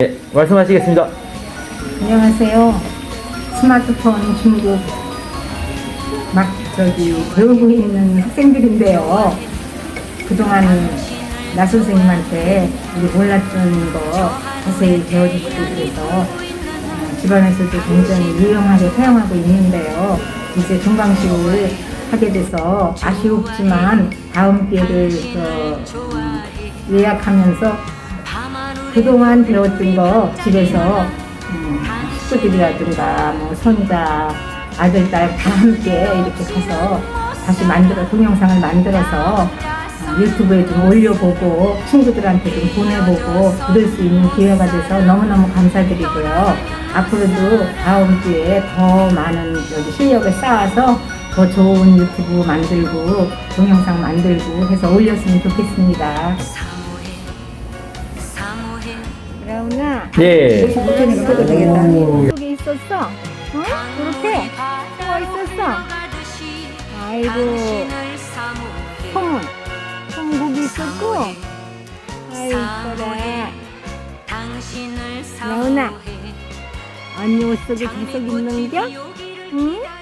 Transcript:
네, 말씀하시겠습니다. 안녕하세요. 스마트폰 중국 막 저기 배우고 있는 학생들인데요. 그동안 나 선생님한테 우리 몰랐던 거 자세히 배워주시고 그래서 어, 집안에서도 굉장히 유용하게 사용하고 있는데요. 이제 종강식을 하게 돼서 아쉬웠지만 다음 기회를 예약하면서 그동안 배웠던 거 집에서 음, 식구들이라든가 뭐 손자, 아들, 딸 다 함께 이렇게 가서 다시 만들어 동영상을 만들어서 어, 유튜브에 좀 올려보고 친구들한테 좀 보내보고 들을 수 있는 기회가 돼서 너무너무 감사드리고요. 앞으로도 다음 기회에 더 많은 실력을 쌓아서 더 좋은 유튜브 만들고 동영상 만들고 해서 올렸으면 좋겠습니다. 라우나 예. 못하니까 그거 되겠다. 속에 있었어? 응? 이렇게 숨어 있었어? 아이고 콩은 콩국이 있었고 아이고 그래 라우나 언니 옷 속에 계속 있는 겨? 응?